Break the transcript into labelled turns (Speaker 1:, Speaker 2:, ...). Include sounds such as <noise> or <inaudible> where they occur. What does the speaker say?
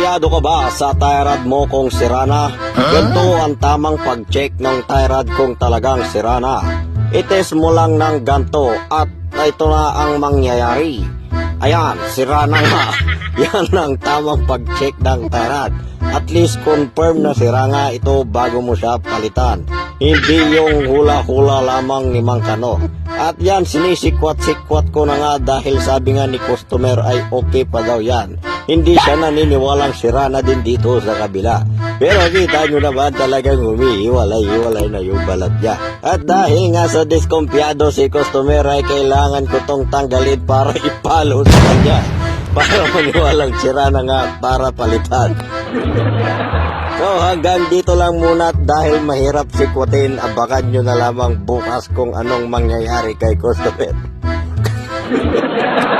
Speaker 1: Diskumpiyado ka ba sa tie rod mo kung sira na? Ganito ang tamang pag-check ng tie rod kung talagang sira na. Ites mo lang ng ganto at ito na ang mangyayari. Ayan, sira na nga. <laughs> Yan ang tamang pag-check ng tie rod. At least confirm na sira nga ito bago mo siya palitan. Hindi yung hula-hula lamang ni Mang Kano. At yan, sinisikwat-sikwat ko na nga dahil sabi nga ni customer ay okay pa daw yan. Hindi siya naniniwalang sira na din dito sa kabila. Pero kita nyo naman talagang humihiwalay-hiwalay na yung balat niya. At dahil nga sa diskumpiyado si customer ay kailangan ko tong tanggalin para <laughs> ipalo sa kanya. Para maniwalang sira na nga para palitan. So hanggang dito lang muna at dahil mahirap sikwatin, abakan nyo na lamang bukas kung anong mangyayari kay customer. <laughs>